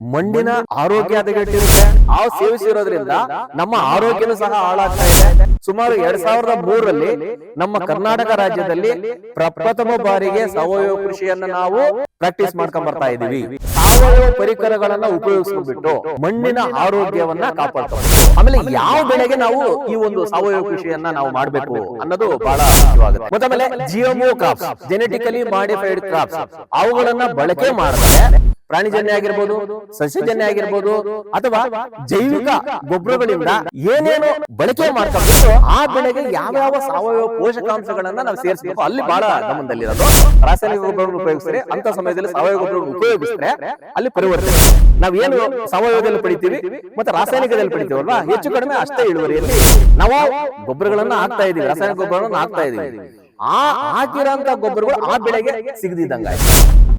ಮಣ್ಣಿನ ಆರೋಗ್ಯ ಹದಗೆಟ್ಟಿರುತ್ತೆ ಆ ಸೇವಿಸಿರೋದ್ರಿಂದ ನಮ್ಮ ಆರೋಗ್ಯನೂ ಸಹ ಹಾಳಾಗ್ತಾ ಇದೆ. ಸುಮಾರು ಎರಡ್ ಸಾವಿರದ ಮೂರರಲ್ಲಿ ನಮ್ಮ ಕರ್ನಾಟಕ ರಾಜ್ಯದಲ್ಲಿ ಪ್ರಪ್ರಥಮ ಬಾರಿಗೆ ಸಾವಯವ ಕೃಷಿಯನ್ನ ನಾವು ಪ್ರಾಕ್ಟೀಸ್ ಮಾಡ್ಕೊಂಡ್ ಬರ್ತಾ ಇದೀವಿ. ಸಾವಯವ ಪರಿಕರಗಳನ್ನ ಉಪಯೋಗಿಸ್ಕೊಂಡ್ಬಿಟ್ಟು ಮಣ್ಣಿನ ಆರೋಗ್ಯವನ್ನ ಕಾಪಾಡ್ಕೊಂಡು ಆಮೇಲೆ ಯಾವ ಬೆಳೆಗೆ ನಾವು ಈ ಒಂದು ಸಾವಯವ ಕೃಷಿಯನ್ನ ನಾವು ಮಾಡ್ಬೇಕು ಅನ್ನೋದು ಬಹಳ ಮುಖ್ಯವಾಗುತ್ತೆ. ಮತ್ತೆ ಆಮೇಲೆ GMO crops genetically modified crops ಅವುಗಳನ್ನ ಬಳಕೆ ಮಾಡಿದ್ರೆ ಪ್ರಾಣಿಜನ್ಯ ಆಗಿರ್ಬೋದು ಸಸ್ಯಜನ್ಯ ಆಗಿರ್ಬೋದು ಅಥವಾ ಜೈವಿಕ ಗೊಬ್ಬರಗಳಿಂದ ಏನೇನು ಬಳಕೆ ಮಾಡ್ಕೊಂಡು ಆ ಬೆಳೆಗೆ ಯಾವ ಯಾವ ಸಾವಯವ ಪೋಷಕಾಂಶಗಳನ್ನ ನಾವು ಸೇರಿಸಬೇಕು. ಅಲ್ಲಿ ಬಹಳ ಗಮನದಲ್ಲಿರೋದು ರಾಸಾಯನಿಕ ಗೊಬ್ಬರಗಳನ್ನು ಉಪಯೋಗಿಸಿದ್ರೆ ಅಂತ ಸಮಯದಲ್ಲಿ ಸಾವಯವ ಗೊಬ್ಬರಗಳನ್ನು ಉಪಯೋಗಿಸಿದ್ರೆ ಅಲ್ಲಿ ಪರಿವರ್ತನೆ. ನಾವೇನು ಏನು ಸಾವಯವದಲ್ಲಿ ಪಡಿತೀವಿ ಮತ್ತೆ ರಾಸಾಯನಿಕದಲ್ಲಿ ಪಡಿತೀವಲ್ವಾ? ಹೆಚ್ಚು ಕಡಿಮೆ ಅಷ್ಟೇ ಇಳುವರಿಯಲ್ಲಿ ನಾವು ಗೊಬ್ಬರಗಳನ್ನ ಹಾಕ್ತಾ ಇದೀವಿ ರಾಸಾಯನಿಕ ಗೊಬ್ಬರಗಳನ್ನ ಹಾಕ್ತಾ ಇದೀವಿ. ಆ ಹಾಕಿರೋಂತ ಗೊಬ್ಬರಗಳು ಆ ಬೆಳೆಗೆ ಸಿಗದಿದ್ದಂಗ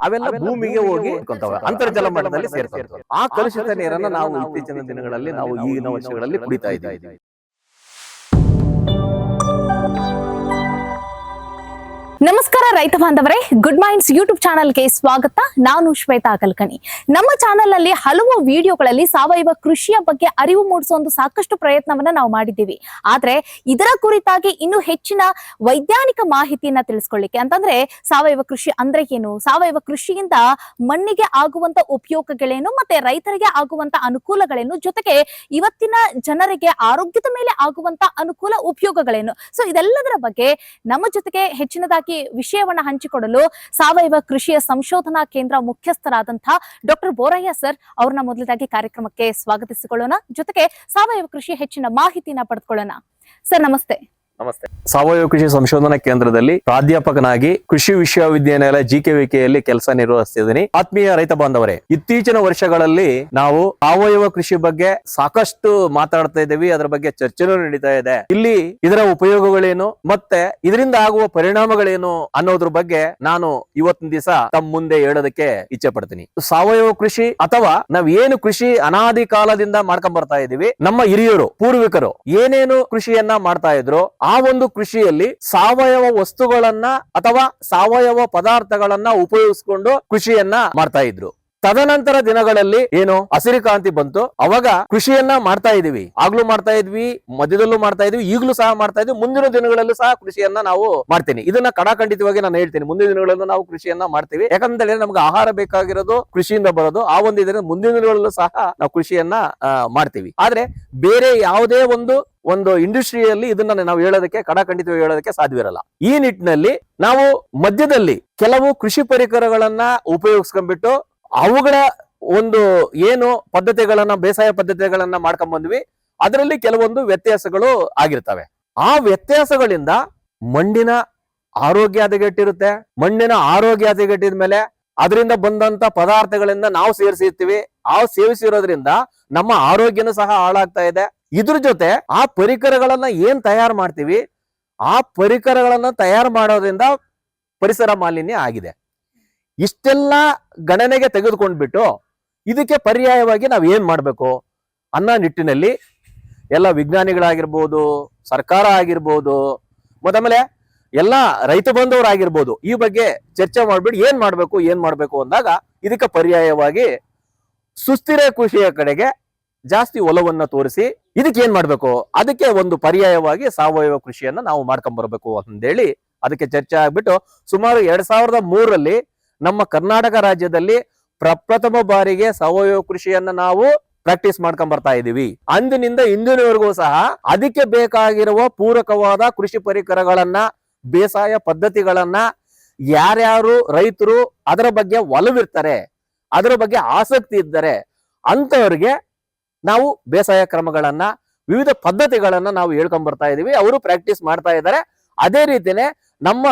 ಅವೆಲ್ಲ ಭೂಮಿಗೆ ಹೋಗಿ ಅಂತರ್ಜಲ ಮಟ್ಟದಲ್ಲಿ ಸೇರ್ಕೊಂತವೆ ಆ ಕಲುಷಿತ ನೀರನ್ನ ನಾವು ಇತ್ತೀಚಿನ ದಿನಗಳಲ್ಲಿ ನಾವು ಈಗಿನ ವರ್ಷಗಳಲ್ಲಿ ಕುಡಿತಾ ಇದ್ದೀವಿ. ನಮಸ್ಕಾರ ರೈತ ಬಾಂಧವರೇ ಗುಡ್ ಮೈಂಡ್ಸ್ ಯೂಟ್ಯೂಬ್ ಚಾನಲ್ಗೆ ಸ್ವಾಗತ. ನಾನು ಶ್ವೇತಾ ಕಲ್ಕಣಿ. ನಮ್ಮ ಚಾನೆಲ್ ಅಲ್ಲಿ ಹಲವು ವಿಡಿಯೋಗಳಲ್ಲಿ ಸಾವಯವ ಕೃಷಿಯ ಬಗ್ಗೆ ಅರಿವು ಮೂಡಿಸುವ ಒಂದು ಸಾಕಷ್ಟು ಪ್ರಯತ್ನವನ್ನ ನಾವು ಮಾಡಿದ್ದೀವಿ. ಆದ್ರೆ ಇದರ ಕುರಿತಾಗಿ ಇನ್ನು ಹೆಚ್ಚಿನ ವೈಜ್ಞಾನಿಕ ಮಾಹಿತಿಯನ್ನ ತಿಳಿಸ್ಕೊಳ್ಳಿಕ್ಕೆ ಅಂತಂದ್ರೆ ಸಾವಯವ ಕೃಷಿ ಅಂದ್ರೆ ಏನು? ಸಾವಯವ ಕೃಷಿಯಿಂದ ಮಣ್ಣಿಗೆ ಆಗುವಂತ ಉಪಯೋಗಗಳೇನು ಮತ್ತೆ ರೈತರಿಗೆ ಆಗುವಂತ ಅನುಕೂಲಗಳೇನು? ಜೊತೆಗೆ ಇವತ್ತಿನ ಜನರಿಗೆ ಆರೋಗ್ಯದ ಮೇಲೆ ಆಗುವಂತ ಅನುಕೂಲ ಉಪಯೋಗಗಳೇನು? ಸೊ ಇದೆಲ್ಲದರ ಬಗ್ಗೆ ನಮ್ಮ ಜೊತೆಗೆ ಹೆಚ್ಚಿನದಾಗಿ ವಿಷಯವನ್ನ ಹಂಚಿಕೊಡಲು ಸಾವಯವ ಕೃಷಿಯ ಸಂಶೋಧನಾ ಕೇಂದ್ರ ಮುಖ್ಯಸ್ಥರಾದಂತಹ ಡಾಕ್ಟರ್ ಬೋರಯ್ಯ ಸರ್ ಅವ್ರನ್ನ ಮೊದಲದಾಗಿ ಕಾರ್ಯಕ್ರಮಕ್ಕೆ ಸ್ವಾಗತಿಸಿಕೊಳ್ಳೋಣ. ಜೊತೆಗೆ ಸಾವಯವ ಕೃಷಿ ಹೆಚ್ಚಿನ ಮಾಹಿತಿನ ಪಡೆದುಕೊಳ್ಳೋಣ. ಸರ್, ನಮಸ್ತೆ. ನಮಸ್ತೆ. ಸಾವಯವ ಕೃಷಿ ಸಂಶೋಧನಾ ಕೇಂದ್ರದಲ್ಲಿ ಪ್ರಾಧ್ಯಾಪಕನಾಗಿ ಕೃಷಿ ವಿಶ್ವವಿದ್ಯಾನಿಲಯ ಜಿಕೆವಿಕೆಯಲ್ಲಿ ಕೆಲಸ ನಿರ್ವಹಿಸ್ತಿದ್ದೀನಿ. ಆತ್ಮೀಯ ರೈತ ಬಾಂಧವರೇ, ಇತ್ತೀಚಿನ ವರ್ಷಗಳಲ್ಲಿ ನಾವು ಸಾವಯವ ಕೃಷಿ ಬಗ್ಗೆ ಸಾಕಷ್ಟು ಮಾತಾಡ್ತಾ ಇದ್ದೀವಿ. ಅದರ ಬಗ್ಗೆ ಚರ್ಚೆನೂ ನಡೀತಾ ಇದೆ. ಇಲ್ಲಿ ಇದರ ಉಪಯೋಗಗಳೇನು, ಮತ್ತೆ ಇದರಿಂದ ಆಗುವ ಪರಿಣಾಮಗಳೇನು ಅನ್ನೋದ್ರ ಬಗ್ಗೆ ನಾನು ಇವತ್ತಿನ ದಿವಸ ತಮ್ಮ ಮುಂದೆ ಹೇಳೋದಕ್ಕೆ ಇಚ್ಛೆ ಪಡ್ತೀನಿ. ಸಾವಯವ ಕೃಷಿ ಅಥವಾ ನಾವ್ ಏನು ಕೃಷಿ ಅನಾದಿ ಕಾಲದಿಂದ ಮಾಡ್ಕೊಂಡ್ ಬರ್ತಾ ಇದೀವಿ ನಮ್ಮ ಹಿರಿಯರು, ಪೂರ್ವಿಕರು ಏನೇನು ಕೃಷಿಯನ್ನ ಮಾಡ್ತಾ ಇದ್ರು ಆ ಒಂದು ಕೃಷಿಯಲ್ಲಿ ಸಾವಯವ ವಸ್ತುಗಳನ್ನ ಅಥವಾ ಸಾವಯವ ಪದಾರ್ಥಗಳನ್ನ ಉಪಯೋಗಿಸ್ಕೊಂಡು ಕೃಷಿಯನ್ನ ಮಾಡ್ತಾ ಇದ್ರು. ತದನಂತರ ದಿನಗಳಲ್ಲಿ ಏನು? ಹಸಿರುಕ್ರಾಂತಿ ಬಂತು. ಅವಾಗ ಕೃಷಿಯನ್ನ ಮಾಡ್ತಾ ಇದೀವಿ ಆಗ್ಲೂ ಮಾಡ್ತಾ ಇದ್ವಿ, ಮಧ್ಯದಲ್ಲೂ ಮಾಡ್ತಾ ಇದ್ವಿ, ಈಗಲೂ ಸಹ ಮಾಡ್ತಾ ಇದ್ವಿ. ಮುಂದಿನ ದಿನಗಳಲ್ಲೂ ಸಹ ಕೃಷಿಯನ್ನ ನಾವು ಮಾಡ್ತೀನಿ. ಇದನ್ನ ಕಡಾಖಂಡಿತವಾಗಿ ನಾನು ಹೇಳ್ತೀನಿ. ಮುಂದಿನ ದಿನಗಳಲ್ಲೂ ನಾವು ಕೃಷಿಯನ್ನ ಮಾಡ್ತೀವಿ. ಯಾಕಂದ್ರೆ ನಮ್ಗೆ ಆಹಾರ ಬೇಕಾಗಿರೋದು, ಕೃಷಿಯಿಂದ ಬರೋದು, ಆ ಒಂದು ಇದರಿಂದ ಮುಂದಿನ ದಿನಗಳಲ್ಲೂ ಸಹ ನಾವು ಕೃಷಿಯನ್ನ ಮಾಡ್ತೀವಿ. ಆದ್ರೆ ಬೇರೆ ಯಾವುದೇ ಒಂದು ಒಂದು ಇಂಡಸ್ಟ್ರಿಯಲ್ಲಿ ಇದನ್ನ ನಾವು ಹೇಳೋದಕ್ಕೆ, ಕಡಾಖಂಡಿತವಾಗಿ ಹೇಳೋದಕ್ಕೆ ಸಾಧ್ಯವಿರಲ್ಲ. ಈ ನಿಟ್ಟಿನಲ್ಲಿ ನಾವು ಮಧ್ಯದಲ್ಲಿ ಕೆಲವು ಕೃಷಿ ಪರಿಕರಗಳನ್ನ ಉಪಯೋಗಿಸ್ಕೊಂಡ್ಬಿಟ್ಟು ಅವುಗಳ ಒಂದು ಏನು ಪದ್ಧತಿಗಳನ್ನ, ಬೇಸಾಯ ಪದ್ಧತಿಗಳನ್ನ ಮಾಡ್ಕೊಂಡ್ ಬಂದ್ವಿ. ಅದರಲ್ಲಿ ಕೆಲವೊಂದು ವ್ಯತ್ಯಾಸಗಳು ಆಗಿರ್ತವೆ. ಆ ವ್ಯತ್ಯಾಸಗಳಿಂದ ಮಣ್ಣಿನ ಆರೋಗ್ಯ ಹದಗೆಟ್ಟಿರುತ್ತೆ. ಮಣ್ಣಿನ ಆರೋಗ್ಯ ಹದಗೆಟ್ಟಿದ ಮೇಲೆ ಅದರಿಂದ ಬಂದಂತ ಪದಾರ್ಥಗಳಿಂದ ನಾವು ಸೇರಿಸಿರ್ತೀವಿ ಆ ಸೇವಿಸಿರೋದ್ರಿಂದ ನಮ್ಮ ಆರೋಗ್ಯನೂ ಸಹ ಹಾಳಾಗ್ತಾ ಇದೆ. ಇದ್ರ ಜೊತೆ ಆ ಪರಿಕರಗಳನ್ನ ಏನ್ ತಯಾರು ಮಾಡ್ತೀವಿ? ಆ ಪರಿಕರಗಳನ್ನ ತಯಾರು ಮಾಡೋದ್ರಿಂದ ಪರಿಸರ ಮಾಲಿನ್ಯ ಆಗಿದೆ. ಇಷ್ಟೆಲ್ಲ ಗಣನೆಗೆ ತೆಗೆದುಕೊಂಡ್ಬಿಟ್ಟು ಇದಕ್ಕೆ ಪರ್ಯಾಯವಾಗಿ ನಾವು ಏನು ಮಾಡಬೇಕು? ಅನ್ನೋ ನಿಟ್ಟಿನಲ್ಲಿ ಎಲ್ಲ ವಿಜ್ಞಾನಿಗಳಾಗಿರ್ಬೋದು, ಸರ್ಕಾರ ಆಗಿರ್ಬೋದು ಮತ್ತಾಮೇಲೆ ಎಲ್ಲ ರೈತ ಬಂಧುವರಾಗಿರ್ಬೋದು ಈ ಬಗ್ಗೆ ಚರ್ಚೆ ಮಾಡಿಬಿಟ್ಟು ಏನು ಮಾಡಬೇಕು ಏನು ಮಾಡಬೇಕು ಅಂದಾಗ ಇದಕ್ಕೆ ಪರ್ಯಾಯವಾಗಿ ಸುಸ್ಥಿರ ಕೃಷಿಯ ಕಡೆಗೆ ಜಾಸ್ತಿ ಒಲವನ್ನ ತೋರಿಸಿ ಇದಕ್ಕೆ ಏನ್ ಮಾಡಬೇಕು? ಅದಕ್ಕೆ ಒಂದು ಪರ್ಯಾಯವಾಗಿ ಸಾವಯವ ಕೃಷಿಯನ್ನ ನಾವು ಮಾಡ್ಕೊಂಡ್ ಬರ್ಬೇಕು ಅದಕ್ಕೆ ಚರ್ಚೆ ಆಗ್ಬಿಟ್ಟು ಸುಮಾರು ಎರಡ್ ಸಾವಿರದ ಮೂರರಲ್ಲಿ ನಮ್ಮ ಕರ್ನಾಟಕ ರಾಜ್ಯದಲ್ಲಿ ಪ್ರಪ್ರಥಮ ಬಾರಿಗೆ ಸಾವಯವ ಕೃಷಿಯನ್ನ ನಾವು ಪ್ರಾಕ್ಟೀಸ್ ಮಾಡ್ಕೊಂಡ್ ಬರ್ತಾ ಇದೀವಿ. ಅಂದಿನಿಂದ ಇಂದಿನವರೆಗೂ ಸಹ ಅದಕ್ಕೆ ಬೇಕಾಗಿರುವ ಪೂರಕವಾದ ಕೃಷಿ ಪರಿಕರಗಳನ್ನ, ಬೇಸಾಯ ಪದ್ಧತಿಗಳನ್ನ ಯಾರ್ಯಾರು ರೈತರು ಅದರ ಬಗ್ಗೆ ಒಲವಿರ್ತಾರೆ, ಅದರ ಬಗ್ಗೆ ಆಸಕ್ತಿ ಇದ್ದರೆ ಅಂತವ್ರಿಗೆ ನಾವು ಬೇಸಾಯ ಕ್ರಮಗಳನ್ನ, ವಿವಿಧ ಪದ್ಧತಿಗಳನ್ನ ನಾವು ಹೇಳ್ಕೊಂಡ್ ಬರ್ತಾ ಇದೀವಿ. ಅವರು ಪ್ರಾಕ್ಟೀಸ್ ಮಾಡ್ತಾ ಇದ್ದಾರೆ. ಅದೇ ರೀತಿನೇ ನಮ್ಮ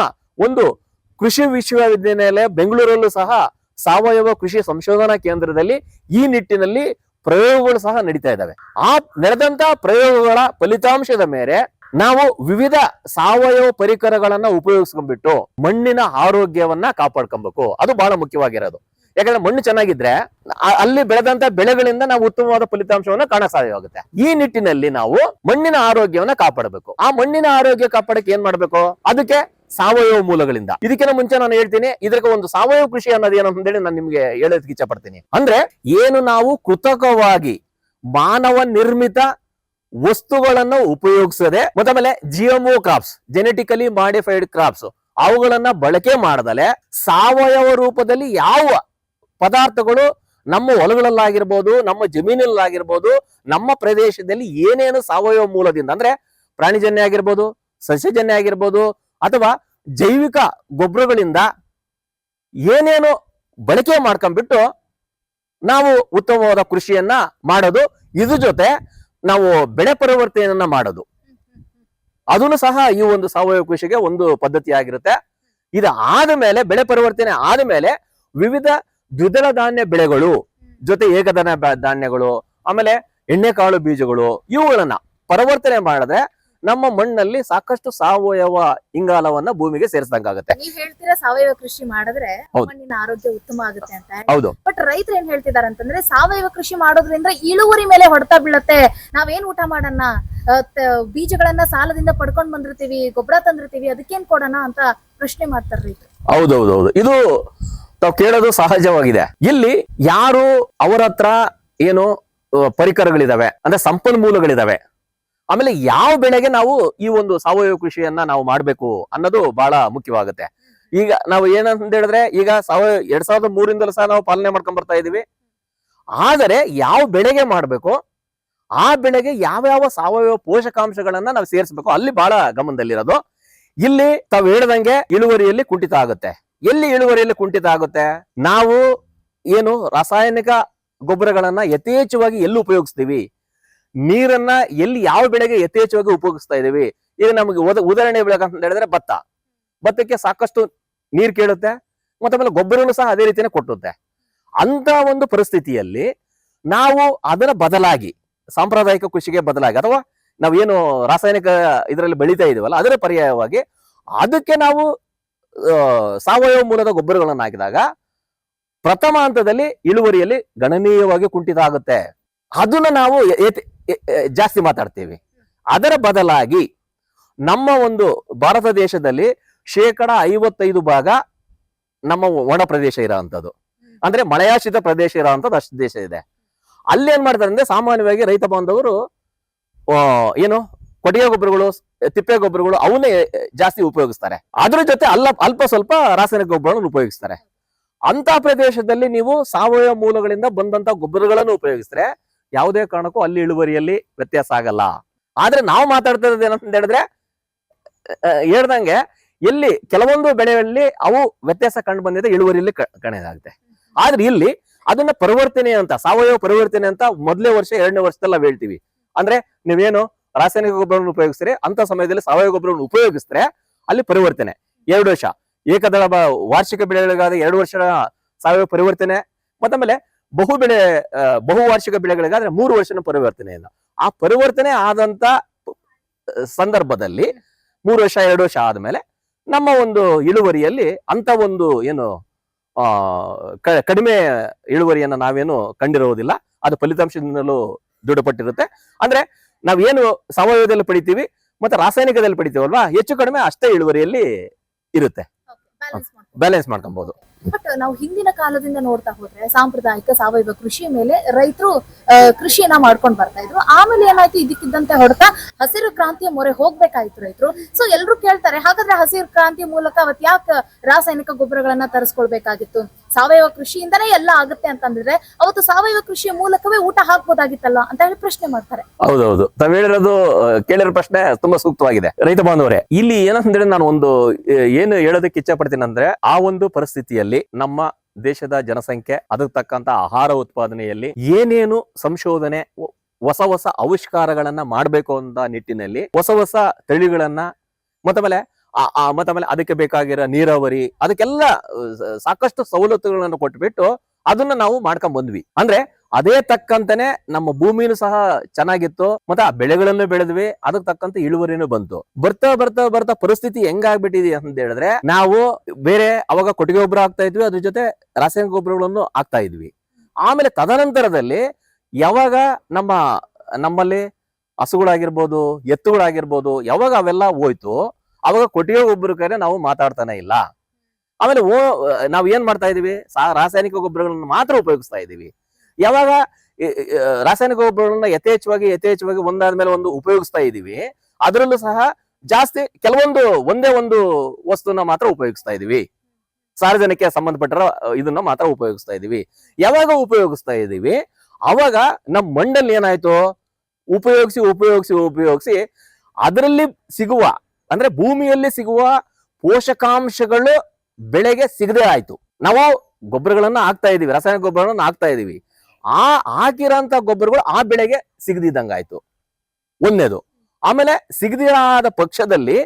ಒಂದು ಕೃಷಿ ವಿಶ್ವವಿದ್ಯಾನಿಲಯ ಬೆಂಗಳೂರಲ್ಲೂ ಸಹ ಸಾವಯವ ಕೃಷಿ ಸಂಶೋಧನಾ ಕೇಂದ್ರದಲ್ಲಿ ಈ ನಿಟ್ಟಿನಲ್ಲಿ ಪ್ರಯೋಗಗಳು ಸಹ ನಡೀತಾ ಇದ್ದಾವೆ. ಆ ನಡೆದಂತ ಪ್ರಯೋಗಗಳ ಫಲಿತಾಂಶದ ಮೇಲೆ ನಾವು ವಿವಿಧ ಸಾವಯವ ಪರಿಕರಗಳನ್ನ ಉಪಯೋಗಿಸ್ಕೊಂಡ್ಬಿಟ್ಟು ಮಣ್ಣಿನ ಆರೋಗ್ಯವನ್ನ ಕಾಪಾಡ್ಕೊಬೇಕು. ಅದು ಬಹಳ ಮುಖ್ಯವಾಗಿರೋದು. ಯಾಕಂದ್ರೆ ಮಣ್ಣು ಚೆನ್ನಾಗಿದ್ರೆ ಅಲ್ಲಿ ಬೆಳೆದಂತ ಬೆಳೆಗಳಿಂದ ನಾವು ಉತ್ತಮವಾದ ಫಲಿತಾಂಶವನ್ನ ಕಾಣ ಸಾಧ್ಯವಾಗುತ್ತೆ. ಈ ನಿಟ್ಟಿನಲ್ಲಿ ನಾವು ಮಣ್ಣಿನ ಆರೋಗ್ಯವನ್ನ ಕಾಪಾಡಬೇಕು. ಆ ಮಣ್ಣಿನ ಆರೋಗ್ಯ ಕಾಪಾಡಕ್ಕೆ ಏನ್ ಮಾಡ್ಬೇಕು? ಅದಕ್ಕೆ ಸಾವಯವ ಮೂಲಗಳಿಂದ. ಇದಕ್ಕಿಂತ ಮುಂಚೆ ನಾನು ಹೇಳ್ತೀನಿ ಇದಕ್ಕೆ ಒಂದು ಸಾವಯವ ಕೃಷಿ ಅನ್ನೋದು ಏನು ಅಂತೇಳಿ ನಾನು ನಿಮ್ಗೆ ಹೇಳೋದಕ್ಕೆ ಇಚ್ಛೆ ಪಡ್ತೀನಿ ಅಂದ್ರೆ ಏನು ನಾವು ಕೃತಕವಾಗಿ ಮಾನವ ನಿರ್ಮಿತ ವಸ್ತುಗಳನ್ನು ಉಪಯೋಗಿಸದೆ ಮೊದಲೇ GMO crops genetically modified crops ಅವುಗಳನ್ನ ಬಳಕೆ ಮಾಡದಲೆ ಸಾವಯವ ರೂಪದಲ್ಲಿ ಯಾವ ಪದಾರ್ಥಗಳು ನಮ್ಮ ಹೊಲಗಳಲ್ಲಾಗಿರ್ಬೋದು, ನಮ್ಮ ಜಮೀನಲ್ಲಾಗಿರ್ಬೋದು, ನಮ್ಮ ಪ್ರದೇಶದಲ್ಲಿ ಏನೇನು ಸಾವಯವ ಮೂಲದಿಂದ, ಅಂದ್ರೆ ಪ್ರಾಣಿಜನ್ಯ ಆಗಿರ್ಬೋದು, ಸಸ್ಯಜನ್ಯ ಆಗಿರ್ಬೋದು ಅಥವಾ ಜೈವಿಕ ಗೊಬ್ಬರಗಳಿಂದ ಏನೇನು ಬಳಕೆ ಮಾಡ್ಕೊಂಡ್ಬಿಟ್ಟು ನಾವು ಉತ್ತಮವಾದ ಕೃಷಿಯನ್ನ ಮಾಡೋದು, ಇದ್ರ ಜೊತೆ ನಾವು ಬೆಳೆ ಪರಿವರ್ತನೆಯನ್ನ ಮಾಡೋದು. ಅದನ್ನು ಸಹ ಈ ಒಂದು ಸಾವಯವ ಕೃಷಿಗೆ ಒಂದು ಪದ್ಧತಿ ಆಗಿರುತ್ತೆ. ಇದು ಆದ ಮೇಲೆ, ಬೆಳೆ ಪರಿವರ್ತನೆ ಆದ ಮೇಲೆ ವಿವಿಧ ದ್ವಿದಳ ಧಾನ್ಯ ಬೆಳೆಗಳು, ಜೊತೆ ಏಕದನ ಧಾನ್ಯಗಳು, ಆಮೇಲೆ ಎಣ್ಣೆಕಾಳು ಬೀಜಗಳು, ಇವುಗಳನ್ನ ಪರಿವರ್ತನೆ ಮಾಡಿದ್ರೆ ನಮ್ಮ ಮಣ್ಣಲ್ಲಿ ಸಾಕಷ್ಟು ಸಾವಯವ ಇಂಗಾಲವನ್ನ ಭೂಮಿಗೆ ಸೇರಿಸಿದಂಗಾಗುತ್ತೆ. ನೀವ್ ಹೇಳ್ತೀರಾ ಸಾವಯವ ಕೃಷಿ ಮಾಡಿದ್ರೆ ಹೌದು. ಮಣ್ಣಿನ ಆರೋಗ್ಯ ಉತ್ತಮ ಆಗುತ್ತೆ ಅಂತ ಹೌದು. ಬಟ್ ರೈತರು ಏನ್ ಹೇಳ್ತಿದಾರೆ ಅಂತಂದ್ರೆ ಸಾವಯವ ಕೃಷಿ ಮಾಡೋದ್ರಿಂದ ಇಳುವರಿ ಮೇಲೆ ಹೊಡೆತ ಬೀಳತ್ತೆ. ನಾವೇನ್ ಊಟ ಮಾಡೋಣ? ಆ, ತ- ಬೀಜಗಳನ್ನ ಸಾಲದಿಂದ ಪಡ್ಕೊಂಡ್ ಬಂದಿರ್ತೀವಿ ಗೊಬ್ಬರ ತಂದಿರ್ತೀವಿ ಅದಕ್ಕೇನ್ ಕೊಡೋಣ ಅಂತ ಪ್ರಶ್ನೆ ಮಾಡ್ತಾರೆ ರೈತರು. ಹೌದೌದೌದು. ಇದು ತಾವು ಕೇಳೋದು ಸಹಜವಾಗಿದೆ. ಇಲ್ಲಿ ಯಾರು ಅವರ ಹತ್ರ ಏನು ಆ, ಪರಿಕರಗಳಿದಾವೆ ಅಂದ್ರೆ ಸಂಪನ್ಮೂಲಗಳಿದಾವೆ ಆಮೇಲೆ ಯಾವ ಬೆಳೆಗೆ ನಾವು ಈ ಒಂದು ಸಾವಯವ ಕೃಷಿಯನ್ನ ನಾವು ಮಾಡ್ಬೇಕು ಅನ್ನೋದು ಬಹಳ ಮುಖ್ಯವಾಗುತ್ತೆ. ಈಗ ನಾವು ಏನಂತ ಹೇಳಿದ್ರೆ ಈಗ ಸಾವಯವ ಎರಡ್ ಸಾವಿರದ ಮೂರಿಂದಲೂ ಸಹ ನಾವು ಪಾಲನೆ ಮಾಡ್ಕೊಂಡ್ ಬರ್ತಾ ಇದೀವಿ. ಆದರೆ ಯಾವ ಬೆಳೆಗೆ ಮಾಡ್ಬೇಕು, ಆ ಬೆಳೆಗೆ ಯಾವ್ಯಾವ ಸಾವಯವ ಪೋಷಕಾಂಶಗಳನ್ನ ನಾವು ಸೇರಿಸಬೇಕು ಅಲ್ಲಿ ಬಹಳ ಗಮನದಲ್ಲಿರೋದು. ಇಲ್ಲಿ ತಾವು ಹೇಳ್ದಂಗೆ ಇಳುವರಿಯಲ್ಲಿ ಕುಂಠಿತ ಆಗುತ್ತೆ. ಎಲ್ಲಿ ಇಳುವರಿಯಲ್ಲಿ ಕುಂಠಿತ ಆಗುತ್ತೆ? ನಾವು ಏನು ರಾಸಾಯನಿಕ ಗೊಬ್ಬರಗಳನ್ನ ಯಥೇಚ್ಛವಾಗಿ ಎಲ್ಲಿ ಉಪಯೋಗಿಸ್ತೀವಿ? ನೀರನ್ನ ಎಲ್ಲಿ ಯಾವ ಬೆಳೆಗೆ ಯಥೇಚ್ಛವಾಗಿ ಉಪಯೋಗಿಸ್ತಾ ಇದೀವಿ? ಈಗ ನಮಗೆ ಉದ, ಉದಾಹರಣೆ ಬೆಳಕಂತ ಹೇಳಿದ್ರೆ ಭತ್ತ. ಭತ್ತಕ್ಕೆ ಸಾಕಷ್ಟು ನೀರು ಕೇಳುತ್ತೆ, ಮತ್ತೆ ಆಮೇಲೆ ಗೊಬ್ಬರನು ಸಹ ಅದೇ ರೀತಿಯೇ ಕೊಟ್ಟುತ್ತೆ. ಅಂತ ಒಂದು ಪರಿಸ್ಥಿತಿಯಲ್ಲಿ ನಾವು ಅದರ ಬದಲಾಗಿ, ಸಾಂಪ್ರದಾಯಿಕ ಕೃಷಿಗೆ ಬದಲಾಗಿ, ಅಥವಾ ನಾವೇನು ರಾಸಾಯನಿಕ ಇದರಲ್ಲಿ ಬೆಳೀತಾ ಇದೀವಲ್ಲ, ಅದರ ಪರ್ಯಾಯವಾಗಿ ಅದಕ್ಕೆ ನಾವು ಸಾವಯವ ಮೂಲದ ಗೊಬ್ಬರಗಳನ್ನು ಹಾಕಿದಾಗ ಪ್ರಥಮ ಹಂತದಲ್ಲಿ ಇಳುವರಿಯಲ್ಲಿ ಗಣನೀಯವಾಗಿ ಕುಂಠಿತ ಆಗುತ್ತೆ. ಅದನ್ನ ನಾವು ಜಾಸ್ತಿ ಮಾತಾಡ್ತೀವಿ. ಅದರ ಬದಲಾಗಿ ನಮ್ಮ ಒಂದು ಭಾರತ ದೇಶದಲ್ಲಿ ಶೇಕಡ ಐವತ್ತೈದು ಭಾಗ ನಮ್ಮ ಒಣ ಪ್ರದೇಶ ಇರೋವಂಥದ್ದು ಅಂದ್ರೆ ಮಳೆಯಾಶ್ರಿತ ಪ್ರದೇಶ ಇರೋವಂಥದ್ದು ಅಷ್ಟು ದೇಶ ಇದೆ. ಅಲ್ಲಿ ಏನ್ ಮಾಡ್ತಾರೆ ಅಂದ್ರೆ ಸಾಮಾನ್ಯವಾಗಿ ರೈತ ಬಾಂಧವರು ಏನು ಕೊಟ್ಟಿಗೆ ಗೊಬ್ಬರಗಳು, ತಿಪ್ಪೆ ಗೊಬ್ಬರಗಳು ಅವನ್ನೇ ಜಾಸ್ತಿ ಉಪಯೋಗಿಸ್ತಾರೆ. ಅದ್ರ ಜೊತೆ ಅಲ್ಲ, ಅಲ್ಪ ಸ್ವಲ್ಪ ರಾಸಾಯನಿಕ ಗೊಬ್ಬರಗಳನ್ನು ಉಪಯೋಗಿಸ್ತಾರೆ. ಅಂತ ಪ್ರದೇಶದಲ್ಲಿ ನೀವು ಸಾವಯವ ಮೂಲಗಳಿಂದ ಬಂದಂತ ಗೊಬ್ಬರಗಳನ್ನು ಉಪಯೋಗಿಸಿದ್ರೆ ಯಾವುದೇ ಕಾರಣಕ್ಕೂ ಅಲ್ಲಿ ಇಳುವರಿಯಲ್ಲಿ ವ್ಯತ್ಯಾಸ ಆಗಲ್ಲ. ಆದ್ರೆ ನಾವು ಮಾತಾಡ್ತಾ ಇರೋದು ಏನಂತ ಹೇಳಿದ್ರೆ ಹೇಳ್ದಂಗೆ ಎಲ್ಲಿ ಕೆಲವೊಂದು ಬೆಳೆಗಳಲ್ಲಿ ಅವು ವ್ಯತ್ಯಾಸ ಕಂಡು ಬಂದಿದೆ, ಇಳುವರಿಯಲ್ಲಿ ಕಣೆದಾಗುತ್ತೆ ಆದ್ರೆ ಇಲ್ಲಿ ಅದನ್ನ ಪರಿವರ್ತನೆ ಅಂತ, ಸಾವಯವ ಪರಿವರ್ತನೆ ಅಂತ ಮೊದಲೇ ವರ್ಷ, ಎರಡನೇ ವರ್ಷದಲ್ಲ ಹೇಳ್ತೀವಿ. ಅಂದ್ರೆ ನೀವೇನು ರಾಸಾಯನಿಕ ಗೊಬ್ಬರವನ್ನು ಉಪಯೋಗಿಸ್ತೀರಿ, ಅಂತ ಸಮಯದಲ್ಲಿ ಸಾವಯವ ಗೊಬ್ಬರವನ್ನು ಉಪಯೋಗಿಸಿದ್ರೆ ಅಲ್ಲಿ ಪರಿವರ್ತನೆ. ಎರಡು ವರ್ಷ. ಏಕದಳ ವಾರ್ಷಿಕ ಬೆಳೆಗಳಿಗಾದ ಎರಡು ವರ್ಷ ಸಾವಯವ ಪರಿವರ್ತನೆ. ಮತ್ತಾಮೇಲೆ ಬಹು ಬೆಳೆ ಬಹುವಾರ್ಷಿಕ ಬಹು ವಾರ್ಷಿಕ ಬೆಳೆಗಳಿಗಾದ್ರೆ ಮೂರು ವರ್ಷನ ಪರಿವರ್ತನೆಯನ್ನ. ಆ ಪರಿವರ್ತನೆ ಆದಂತ ಸಂದರ್ಭದಲ್ಲಿ ಮೂರು ವರ್ಷ ಎರಡು ವರ್ಷ ಆದ್ಮೇಲೆ ನಮ್ಮ ಒಂದು ಇಳುವರಿಯಲ್ಲಿ ಅಂತ ಒಂದು ಏನು ಕಡಿಮೆ ಇಳುವರಿಯನ್ನ ನಾವೇನು ಕಂಡಿರುವುದಿಲ್ಲ. ಅದು ಫಲಿತಾಂಶದಿಂದಲೂ ದೃಢಪಟ್ಟಿರುತ್ತೆ. ಅಂದ್ರೆ ನಾವೇನು ಸಾವಯವದಲ್ಲಿ ಪಡಿತೀವಿ ಮತ್ತೆ ರಾಸಾಯನಿಕದಲ್ಲಿ ಪಡಿತೀವಲ್ವಾ? ಹೆಚ್ಚು ಕಡಿಮೆ ಅಷ್ಟೇ ಇಳುವರಿಯಲ್ಲಿ ಇರುತ್ತೆ. ಬ್ಯಾಲೆನ್ಸ್ ಮಾಡ್ಕೊಬಹುದು ಬಟ್ ನಾವು ಹಿಂದಿನ ಕಾಲದಿಂದ ನೋಡ್ತಾ ಹೋದ್ರೆ ಸಾಂಪ್ರದಾಯಿಕ ಸಾವಯವ ಕೃಷಿ ಮೇಲೆ ರೈತರು ಕೃಷಿಯನ್ನ ಮಾಡ್ಕೊಂಡ್ ಬರ್ತಾ ಇದ್ರು. ಆಮೇಲೆ ಏನಾಯ್ತು? ಇದಕ್ಕಿದ್ದಂತೆ ಹೊಡೆತ ಹಸಿರು ಕ್ರಾಂತಿಯ ಮೊರೆ ಹೋಗ್ಬೇಕಾಯ್ತು ರೈತರು. ಸೊ ಎಲ್ರು ಕೇಳ್ತಾರೆ, ಹಾಗಾದ್ರೆ ಹಸಿರು ಕ್ರಾಂತಿ ಮೂಲಕ ಅವತ್ ಯಾಕೆ ರಾಸಾಯನಿಕ ಗೊಬ್ಬರಗಳನ್ನ ತರಿಸ್ಕೊಳ್ಬೇಕಾಗಿತ್ತು? ಸಾವಯವ ಕೃಷಿಯಿಂದನೇ ಎಲ್ಲ ಆಗುತ್ತೆ ಅಂತಂದ್ರೆ, ಅವತ್ತು ಸಾವಯವ ಕೃಷಿಯ ಮೂಲಕವೇ ಊಟ ಹಾಕ್ಬೋದಾಗಿತ್ತಲ್ಲ ಅಂತ ಹೇಳಿ ಪ್ರಶ್ನೆ ಮಾಡ್ತಾರೆ. ಹೌದೌದು. ತಾವ್ ಹೇಳಿರೋದು ಕೇಳಿರೋ ಪ್ರಶ್ನೆ ತುಂಬಾ ಸೂಕ್ತವಾಗಿದೆ. ರೈತ ಬಾಂಧವರೇ, ಇಲ್ಲಿ ಏನಂತಂದ್ರೆ ನಾನು ಒಂದು ಏನು ಹೇಳೋದಕ್ಕೆ ಇಚ್ಛೆ ಪಡ್ತೀನಿ ಅಂದ್ರೆ ಆ ಒಂದು ಪರಿಸ್ಥಿತಿಯಲ್ಲಿ ನಮ್ಮ ದೇಶದ ಜನಸಂಖ್ಯೆ, ಅದಕ್ಕೆ ತಕ್ಕಂತ ಆಹಾರ ಉತ್ಪಾದನೆಯಲ್ಲಿ ಏನೇನು ಸಂಶೋಧನೆ ಹೊಸ ಹೊಸ ಆವಿಷ್ಕಾರಗಳನ್ನ ಮಾಡಬೇಕು ಅಂತ ನಿಟ್ಟಿನಲ್ಲಿ ಹೊಸ ಹೊಸ ತಳಿಗಳನ್ನ ಮತ್ತಮೇಲೆ ಮತ್ತಮೇಲೆ ಅದಕ್ಕೆ ಬೇಕಾಗಿರೋ ನೀರಾವರಿ, ಅದಕ್ಕೆಲ್ಲ ಸಾಕಷ್ಟು ಸವಲತ್ತುಗಳನ್ನು ಕೊಟ್ಬಿಟ್ಟು ಅದನ್ನ ನಾವು ಮಾಡ್ಕೊಂಡ್ ಬಂದ್ವಿ ಅಂದ್ರೆ ಅದೇ ತಕ್ಕಂತನೆ ನಮ್ಮ ಭೂಮಿನೂ ಸಹ ಚೆನ್ನಾಗಿತ್ತು. ಮತ್ತೆ ಆ ಬೆಳೆಗಳನ್ನು ಬೆಳೆದ್ವಿ. ಅದಕ್ಕೆ ತಕ್ಕಂತ ಇಳುವರಿನೂ ಬಂತು. ಬರ್ತಾ ಬರ್ತಾ ಬರ್ತಾ ಪರಿಸ್ಥಿತಿ ಹೆಂಗಾಗ್ಬಿಟ್ಟಿದೆ ಅಂತ ಹೇಳಿದ್ರೆ ನಾವು ಬೇರೆ ಅವಾಗ ಕೊಟ್ಟಿಗೆ ಗೊಬ್ಬರ ಹಾಕ್ತಾ ಇದ್ವಿ. ಅದ್ರ ಜೊತೆ ರಾಸಾಯನಿಕ ಗೊಬ್ಬರಗಳನ್ನು ಹಾಕ್ತಾ ಇದ್ವಿ. ಆಮೇಲೆ ತದನಂತರದಲ್ಲಿ ಯಾವಾಗ ನಮ್ಮ, ನಮ್ಮಲ್ಲಿ ಹಸುಗಳಾಗಿರ್ಬೋದು, ಎತ್ತುಗಳಾಗಿರ್ಬೋದು, ಯಾವಾಗ ಅವೆಲ್ಲ ಹೋಯ್ತು ಅವಾಗ ಕೊಟ್ಟಿಗೆ ಗೊಬ್ಬರಕ್ಕೆ ನಾವು ಮಾತಾಡ್ತಾನೆ ಇಲ್ಲ. ಆಮೇಲೆ ಓ, ನಾವ್ ಏನ್ ಮಾಡ್ತಾ ಇದೀವಿ ರಾಸಾಯನಿಕ ಗೊಬ್ಬರಗಳನ್ನು ಮಾತ್ರ ಉಪಯೋಗಿಸ್ತಾ ಇದೀವಿ ಯಾವಾಗ ರಾಸಾಯನಿಕ ಗೊಬ್ಬರಗಳನ್ನ ಯಥೇಚ್ಛವಾಗಿ ಯಥೇಚ್ಛವಾಗಿ ಒಂದಾದ ಮೇಲೆ ಒಂದು ಉಪಯೋಗಿಸ್ತಾ ಇದೀವಿ, ಅದರಲ್ಲೂ ಸಹ ಜಾಸ್ತಿ ಕೆಲವೊಂದು, ಒಂದೇ ಒಂದು ವಸ್ತುನ ಮಾತ್ರ ಉಪಯೋಗಿಸ್ತಾ ಇದೀವಿ. ಸಾರ್ವಜನಿಕ ಸಂಬಂಧಪಟ್ಟರ ಇದನ್ನ ಮಾತ್ರ ಉಪಯೋಗಿಸ್ತಾ ಇದೀವಿ. ಯಾವಾಗ ಉಪಯೋಗಿಸ್ತಾ ಇದೀವಿ? ಅವಾಗ ನಮ್ಮ ಮಣ್ಣಲ್ಲಿ ಏನಾಯ್ತು? ಉಪಯೋಗಿಸಿ ಉಪಯೋಗಿಸಿ ಉಪಯೋಗಿಸಿ ಅದರಲ್ಲಿ ಸಿಗುವ, ಅಂದ್ರೆ ಭೂಮಿಯಲ್ಲಿ ಸಿಗುವ ಪೋಷಕಾಂಶಗಳು ಬೆಳೆಗೆ ಸಿಗದೆ ಆಯ್ತು. ನಾವು ಗೊಬ್ಬರಗಳನ್ನ ಹಾಕ್ತಾ ಇದೀವಿ, ರಾಸಾಯನಿಕ ಗೊಬ್ಬರಗಳನ್ನ ಹಾಕ್ತಾ ಇದೀವಿ. ಆ ಹಾಕಿರೋಂಥ ಗೊಬ್ಬರಗಳು ಆ ಬೆಳೆಗೆ ಸಿಗದಿದ್ದಂಗಾಯ್ತು. ಒಂದೇದು ಆಮೇಲೆ ಸಿಗದಿರಾದ ಪಕ್ಷದಲ್ಲಿ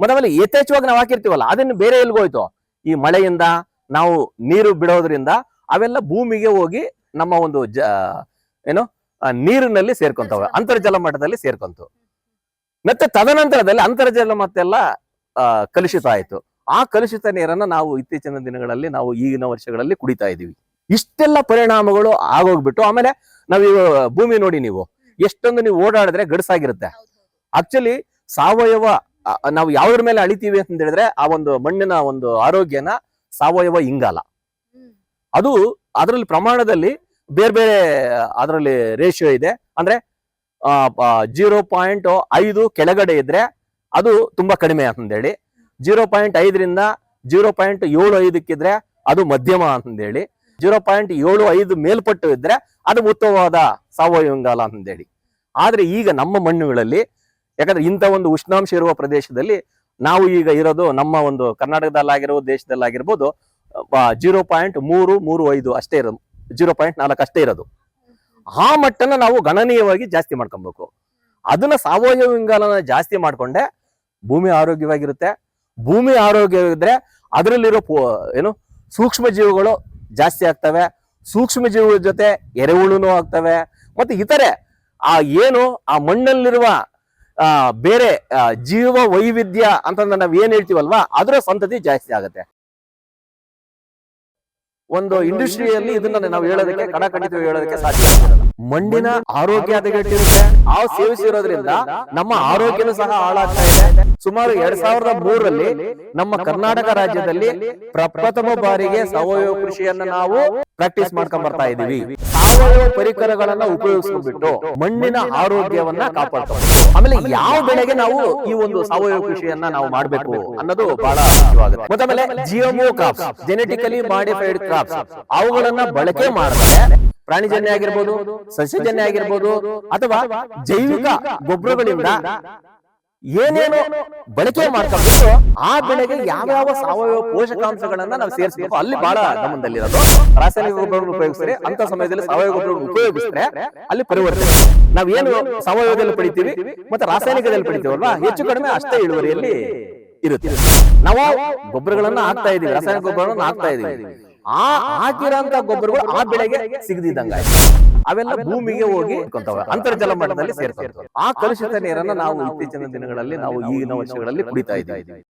ಮತ್ತೆ ಆಮೇಲೆ ಯಥೇಚ್ಛವಾಗಿ ನಾವು ಹಾಕಿರ್ತೀವಲ್ಲ ಅದನ್ನು ಬೇರೆ ಎಲ್ಗೋಯ್ತು ಈ ಮಳೆಯಿಂದ ನಾವು ನೀರು ಬಿಡೋದ್ರಿಂದ ಅವೆಲ್ಲ ಭೂಮಿಗೆ ಹೋಗಿ ನಮ್ಮ ಒಂದು ಜ ಏನು ನೀರಿನಲ್ಲಿ ಸೇರ್ಕೊಂತವೆ ಅಂತರ್ಜಲ ಮಟ್ಟದಲ್ಲಿ ಸೇರ್ಕೊಂತು. ಮತ್ತೆ ತದನಂತರದಲ್ಲಿ ಅಂತರ್ಜಲ ಮತ್ತೆಲ್ಲ ಕಲುಷಿತ ಆಯಿತು. ಆ ಕಲುಷಿತ ನೀರನ್ನ ನಾವು ಇತ್ತೀಚಿನ ದಿನಗಳಲ್ಲಿ ನಾವು ಈಗಿನ ವರ್ಷಗಳಲ್ಲಿ ಕುಡಿತಾ ಇದೀವಿ ಇಷ್ಟೆಲ್ಲ ಪರಿಣಾಮಗಳು ಆಗೋಗ್ಬಿಟ್ಟು ಆಮೇಲೆ ನಾವು ಭೂಮಿ ನೋಡಿ ನೀವು ಎಷ್ಟೊಂದು ನೀವು ಓಡಾಡಿದ್ರೆ ಗಡಸಾಗಿರುತ್ತೆ. ಆಕ್ಚುಲಿ ಸಾವಯವ ನಾವು ಯಾವ್ದ್ರ ಮೇಲೆ ಅಳಿತೀವಿ ಅಂತ ಹೇಳಿದ್ರೆ ಆ ಒಂದು ಮಣ್ಣಿನ ಒಂದು ಆರೋಗ್ಯನ ಸಾವಯವ ಇಂಗಾಲ. ಅದು ಅದರಲ್ಲಿ ಪ್ರಮಾಣದಲ್ಲಿ ಬೇರೆ ಬೇರೆ ಅದರಲ್ಲಿ ರೇಷಿಯೋ ಇದೆ. ಅಂದ್ರೆ ಜೀರೋ ಪಾಯಿಂಟ್ ಐದು ಕೆಳಗಡೆ ಇದ್ರೆ ಅದು ತುಂಬಾ ಕಡಿಮೆ ಅಂತಂದೇಳಿ ಜೀರೋ ಪಾಯಿಂಟ್ ಐದರಿಂದ ಜೀರೋ ಪಾಯಿಂಟ್ ಏಳು ಐದಕ್ಕಿದ್ರೆ ಅದು ಮಧ್ಯಮ ಅಂತಂದೇಳಿ ಜೀರೋ ಪಾಯಿಂಟ್ ಏಳು ಐದು ಮೇಲ್ಪಟ್ಟು ಇದ್ರೆ ಅದು ಉತ್ತಮವಾದ ಸಾವಯವ ಇಂಗಾಲ ಅಂತಂದೇಳಿ. ಆದ್ರೆ ಈಗ ನಮ್ಮ ಮಣ್ಣುಗಳಲ್ಲಿ, ಯಾಕಂದ್ರೆ ಇಂಥ ಒಂದು ಉಷ್ಣಾಂಶ ಇರುವ ಪ್ರದೇಶದಲ್ಲಿ ನಾವು ಈಗ ಇರೋದು ನಮ್ಮ ಒಂದು ಕರ್ನಾಟಕದಲ್ಲಾಗಿರ್ಬೋದು, ದೇಶದಲ್ಲಾಗಿರ್ಬೋದು ಜೀರೋ ಪಾಯಿಂಟ್ ಮೂರು ಮೂರು ಐದು ಅಷ್ಟೇ ಇರೋದು, ಜೀರೋ ಪಾಯಿಂಟ್ ನಾಲ್ಕು ಅಷ್ಟೇ ಇರೋದು. ಆ ಮಟ್ಟನ ನಾವು ಗಣನೀಯವಾಗಿ ಜಾಸ್ತಿ ಮಾಡ್ಕೊಬೇಕು. ಅದನ್ನ ಸಾವಯವ ಇಂಗಾಲನ ಜಾಸ್ತಿ ಮಾಡಿಕೊಂಡೆ ಭೂಮಿ ಆರೋಗ್ಯವಾಗಿರುತ್ತೆ. ಭೂಮಿ ಆರೋಗ್ಯವಿದ್ರೆ ಅದರಲ್ಲಿರೋ ಏನು ಸೂಕ್ಷ್ಮ ಜೀವಿಗಳು ಜಾಸ್ತಿ ಆಗ್ತವೆ. ಸೂಕ್ಷ್ಮ ಜೀವಿಗಳ ಜೊತೆ ಎರೆಹುಳುನು ಆಗ್ತವೆ. ಮತ್ತೆ ಇತರೆ ಆ ಏನು ಆ ಮಣ್ಣಲ್ಲಿರುವ ಆ ಬೇರೆ ಜೀವ ವೈವಿಧ್ಯ ಅಂತಂದ್ರೆ ನಾವು ಏನ್ ಹೇಳ್ತೀವಲ್ವಾ? ಅದರ ಸಂತತಿ ಜಾಸ್ತಿ ಆಗುತ್ತೆ. ಒಂದು ಇಂಡಸ್ಟ್ರಿಯಲ್ಲಿ ಇದನ್ನ ನಾವು ಹೇಳೋದಕ್ಕೆ ಕಡಖಂಡಿತ ಹೇಳೋದಕ್ಕೆ ಸಾಧ್ಯ. ಮಣ್ಣಿನ ಆರೋಗ್ಯ ಹದಗೆಟ್ಟಿರುತ್ತೆ ಆ ಸೇವಿಸಿರೋದ್ರಿಂದ ನಮ್ಮ ಆರೋಗ್ಯನೂ ಸಹ ಹಾಳಾಗ್ತಾ ಇದೆ. ಸುಮಾರು ಎರಡ್ ಸಾವಿರದ ಮೂರರಲ್ಲಿ ನಮ್ಮ ಕರ್ನಾಟಕ ರಾಜ್ಯದಲ್ಲಿ ಪ್ರಪ್ರಥಮ ಬಾರಿಗೆ ಸಾವಯವ ಕೃಷಿಯನ್ನ ನಾವು ಪ್ರಾಕ್ಟೀಸ್ ಮಾಡ್ಕೊಂಡ್ ಬರ್ತಾ ಇದೀವಿ. ಸಾವಯವ ಪರಿಕರಗಳನ್ನ ಉಪಯೋಗಿಸ್ಕೊಂಡ್ಬಿಟ್ಟು ಮಣ್ಣಿನ ಆರೋಗ್ಯವನ್ನ ಕಾಪಾಡ್ಕೊಂಡು ಆಮೇಲೆ ಯಾವ ಬೆಳೆಗೆ ನಾವು ಈ ಒಂದು ಸಾವಯವ ಕೃಷಿಯನ್ನ ನಾವು ಮಾಡಬೇಕು ಅನ್ನೋದು ಬಹಳ ಮುಖ್ಯವಾಗುತ್ತೆ ಮತ್ತೆ ಆಮೇಲೆ GMO crops genetically modified crops ಅವುಗಳನ್ನ ಬಳಕೆ ಮಾಡಿದ್ರೆ ಪ್ರಾಣಿಜನ್ಯ ಆಗಿರ್ಬೋದು ಸಸ್ಯಜನ್ಯ ಆಗಿರ್ಬೋದು ಅಥವಾ ಜೈವಿಕ ಗೊಬ್ಬರಗಳಿಂದ ಏನೇನು ಬಳಕೆ ಮಾಡ್ಕೊಂಡ್ಬಿಟ್ಟು ಆ ಬೆಳೆಗೆ ಯಾವ್ಯಾವ ಸಾವಯವ ಪೋಷಕಾಂಶಗಳನ್ನ ನಾವು ಸೇರಿಸಬೇಕು? ಅಲ್ಲಿ ಬಹಳ ಗಮನದಲ್ಲಿರೋದು ರಾಸಾಯನಿಕ ಗೊಬ್ಬರಗಳು ಉಪಯೋಗಿಸಿದ್ರೆ ಅಂತ ಸಮಯದಲ್ಲಿ ಸಾವಯವ ಗೊಬ್ಬರಗಳು ಉಪಯೋಗಿಸಿದ್ರೆ ಅಲ್ಲಿ ಪರಿವರ್ತನೆ. ನಾವೇನು ಏನು ಸಾವಯವದಲ್ಲಿ ಪಡಿತೀವಿ ಮತ್ತೆ ರಾಸಾಯನಿಕದಲ್ಲಿ ಪಡಿತೀವಲ್ವಾ? ಹೆಚ್ಚು ಕಡಿಮೆ ಅಷ್ಟೇ ಇಳುವರಿಯಲ್ಲಿ ಇರುತ್ತೆ. ನಾವು ಗೊಬ್ಬರಗಳನ್ನ ಹಾಕ್ತಾ ಇದೀವಿ ರಾಸಾಯನಿಕ ಗೊಬ್ಬರಗಳನ್ನ ಹಾಕ್ತಾ ಇದೀವಿ. ಆ ಹಾಕಿರೋಂತ ಗೊಬ್ಬರಗಳು ಆ ಬೆಳೆಗೆ ಸಿಗದಿದ್ದಂಗ ಅವೆಲ್ಲ ಭೂಮಿಗೆ ಹೋಗಿ. ಅಂತರ್ಜಲ ಮಟ್ಟದಲ್ಲಿ ಸೇರ್ತಾರೆ ಆ ಕಲುಷಿತ ನೀರನ್ನ ನಾವು ಇತ್ತೀಚಿನ ದಿನಗಳಲ್ಲಿ ನಾವು ಈಗಿನ ವರ್ಷಗಳಲ್ಲಿ ಕುಡಿತಾ ಇದ್ದೀವಿ.